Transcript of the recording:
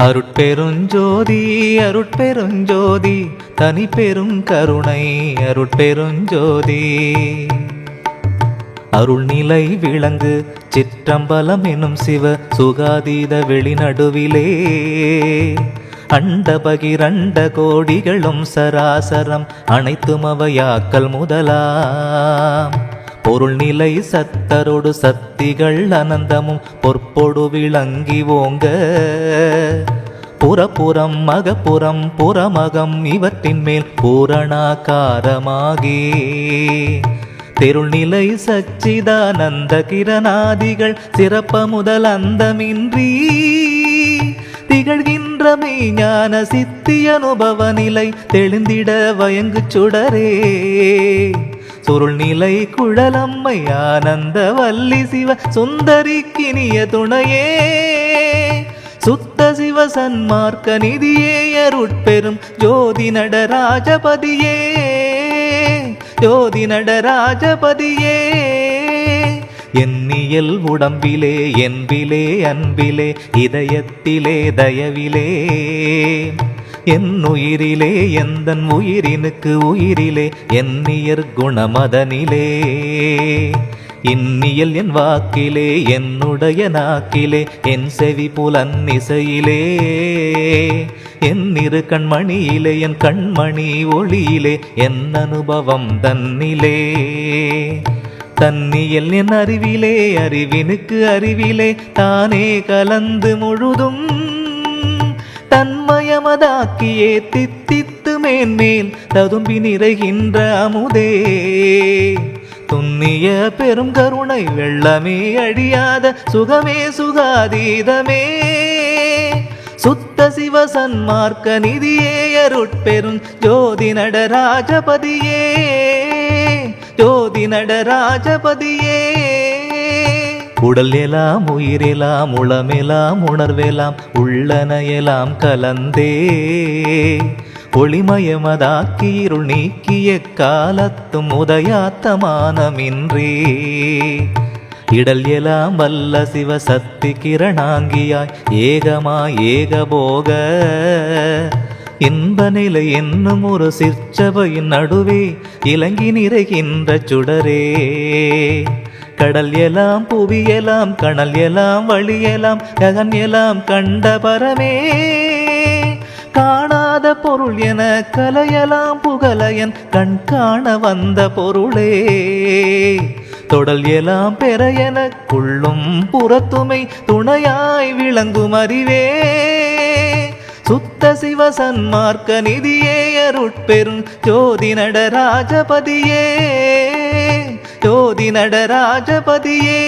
அருட்பெருஞ்சோதி அருட்பெருஞ்சோதி தனி பெரும் கருணை அருட்பெருஞ்சோதி. அருள்நிலை விளங்கு சிற்றம்பலம் எனும் சிவ சுகாதீத வெளிநடுவிலே. அண்ட பகிரண்ட கோடிகளும் சராசரம் அனைத்தும் அவையாக்கல் முதலாம். பொருள் நிலை சத்தரோடு சக்திகள் அனந்தமும் பொற்பொடு விளங்கி ஓங்க. புறப்புறம் மகப்புறம் புறமகம் இவற்றின் மேல் பூரணாகாரமாகி. தெருள்நிலை சச்சிதானந்த கிரணாதிகள் சிறப்ப முதல் அந்தமின்றி. திகழ்கின்ற மெய்ஞான சித்தி அனுபவ நிலை தெளிந்திட வயங்கு சுடரே. சுருள் நிலை குழலம்மை ஆனந்த வல்லி சிவ சுந்தரிக்கினிய துணையே. சுத்த சிவ சன்மார்க்க நிதியே அருட்பெரும் ஜோதி நடராஜபதியே. ஜோதி நடராஜபதியே. எண்ணியல் உடம்பிலே என்பிலே அன்பிலே இதயத்திலே தயவிலே. என் உயிரிலே எந்தன் உயிரினுக்கு உயிரிலே என்னியர் குணமதனிலே. இன்னியல் என் வாக்கிலே என்னுடைய நாக்கிலே என் செவி புலன் இசையிலே. என் இரு கண்மணியிலே என் கண்மணி ஒளியிலே என் அனுபவம் தன்னிலே. தன்னியல் என் அறிவிலே அறிவினுக்கு அறிவிலே தானே கலந்து முழுதும் தன்மயமதாக்கியே தித்தித்து மேன்மேல் ததும்பி நிறைகின்ற அமுதே. துண்ணிய பெரும் கருணை வெள்ளமே அழியாத சுகமே சுகாதீதமே. சுத்த சிவ சன்மார்க்க நிதியே அருட்பெரும் ஜோதி நடராஜபதியே. ஜோதி நடராஜபதியே. உடல் எலாம் உயிரெலாம் உளமெலாம் உணர்வெலாம் உள்ளன எல்லாம் கலந்தே. ஒளிமயமதாக்கி இருள் நீக்கிய காலத்தும் உதயாத்தமானமின்றே. இடல் எலாம் வல்ல சிவ சக்தி கிரணாங்கியாய் ஏகமாய் ஏகபோக. இன்ப நிலை என்னும் ஒரு சிற்சபையின் நடுவே இலங்கி நிறைகின்ற சுடரே. கடல் எலாம் புவி எலாம் கணல் எலாம் வழி எலாம் ககன் எலாம் கண்ட பரமே. காணாத பொருள் என கலையலாம் புகழையன் கண் காண வந்த பொருளே. தொடல் எலாம் பெற எனக்குள்ளும் புறத்துமை துணையாய் விளங்கும் அறிவே. சுத்த சிவ சன்மார்க்க நிதியே அருட்பெரும் ஜோதி நடராஜபதியே. ஜோதி நடராஜபதியே.